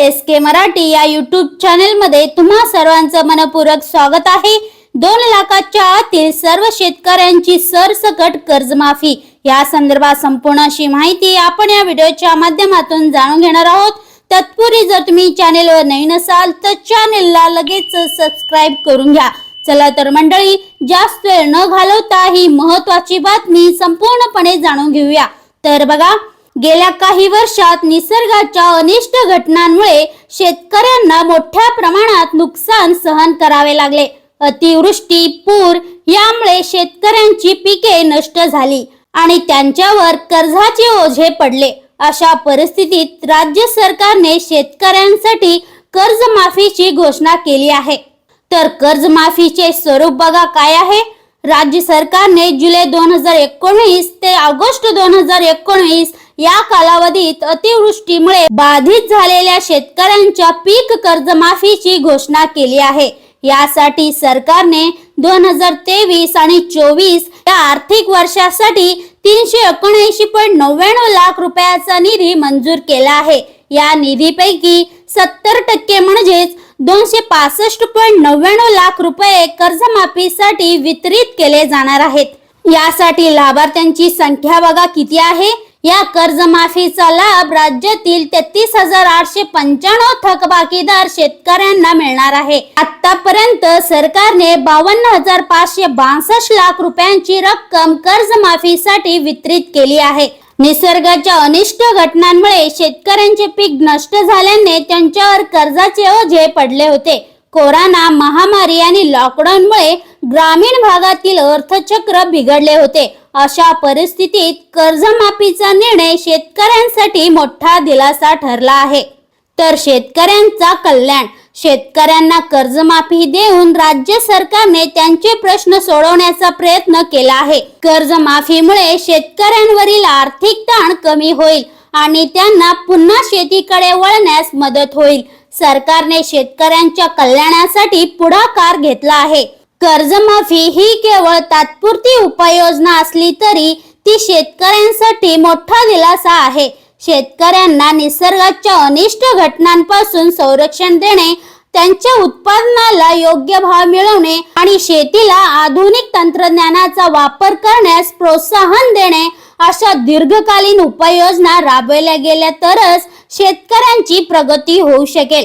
S के मराठी या YouTube channel मध्ये तुम्हा सर्वांचं मनपूरक स्वागत आहे. दोन लाखाच्या आतील सर्व शेतकऱ्यांची सरसकट कर्जमाफी. या संदर्भात संपूर्ण अशी माहिती आपण या व्हिडिओच्या माध्यमातून जाणून घेणार आहोत. तत्पूर्वी जर तुम्ही चॅनेलवर नवीन असाल तर चॅनेलला लगेच सबस्क्राईब करून घ्या. चला तर मंडळी जास्त वेळ न घालवता ही महत्वाची बातमी संपूर्णपणे जाणून घेऊया. तर बघा गेल्या काही वर्षात निसर्गाच्या अनिष्ट घटनांमुळे शेतकऱ्यांना मोठ्या प्रमाणात नुकसान सहन करावे लागले. अतिवृष्टी पूर यामुळे शेतकऱ्यांची पिके नष्ट झाली आणि त्यांच्यावर कर्जाचे ओझे पडले. अशा परिस्थितीत राज्य सरकारने शेतकऱ्यांसाठी कर्जमाफीची घोषणा केली आहे. तर कर्जमाफीचे स्वरूप बघा काय आहे? राज्य सरकारने जुलै दोन हजार एकोणीस ते ऑगस्ट दोन हजार एकोणीस या कालावधीत अतिवृष्टीमुळे बाधित झालेल्या शेतकऱ्यांच्या पीक कर्जमाफीची घोषणा केली आहे. यासाठी सरकारने दोन हजार तेवीस आणि चोवीस या आर्थिक वर्षासाठी तीनशे एकोणऐंशी पॉईंट नव्याण्णव लाख रुपयाचा निधी मंजूर केला आहे. या निधीपैकी सत्तर टक्के म्हणजेच दोनशे पासष्ट पॉईंट नव्याण्णव लाख रुपये कर्जमाफीसाठी वितरित केले जाणार आहेत. यासाठी लाभार्थ्यांची संख्या बघा किती आहे? या कर्जमाफीचा लाभ राज्यातील तेहतीस हजार आठशे पंच्याण्णव थकबाकीदार शेतकऱ्यांना मिळणार आहे. आतापर्यंत सरकारने बावन्न हजार पाचशे बासष्ट लाख रुपयांची रक्कम कर्जमाफीसाठी वितरित केली आहे. निसर्गाच्या अनिष्ट घटनांमुळे शेतकऱ्यांचे पीक नष्ट झाल्याने त्यांच्यावर कर्जाचे ओझे पडले होते. कोरोना महामारी आणि लॉकडाऊनमुळे ग्रामीण भागातील अर्थचक्र बिघडले होते. अशा परिस्थितीत कर्जमाफीचा निर्णय शेतकऱ्यांसाठी मोठा दिलासा ठरला आहे. तर शेतकऱ्यांचा कल्याण. शेतकऱ्यांना कर्जमाफी देऊन राज्य सरकारने त्यांचे प्रश्न सोडवण्याचा प्रयत्न केला आहे. कर्जमाफीमुळे शेतकऱ्यांवरील आर्थिक ताण कमी होईल आणि त्यांना पुन्हा शेतीकडे वळण्यास मदत होईल. सरकारने शेतकऱ्यांच्या कल्याणासाठी पुढाकार घेतला आहे. कर्जमाफी ही केवळ तात्पुरती उपाययोजना असली तरी ती शेतकऱ्यांसाठी मोठा दिलासा आहे. शेतकऱ्यांना निसर्गाच्या अनिष्ट घटनांपासून संरक्षण देणे त्यांच्या उत्पादनाला योग्य भाव मिळवणे आणि शेतीला आधुनिक तंत्रज्ञानाचा वापर करण्यास प्रोत्साहन देणे अशा दीर्घकालीन उपाययोजना राबवल्या गेल्या तरच शेतकऱ्यांची प्रगती होऊ शकेल.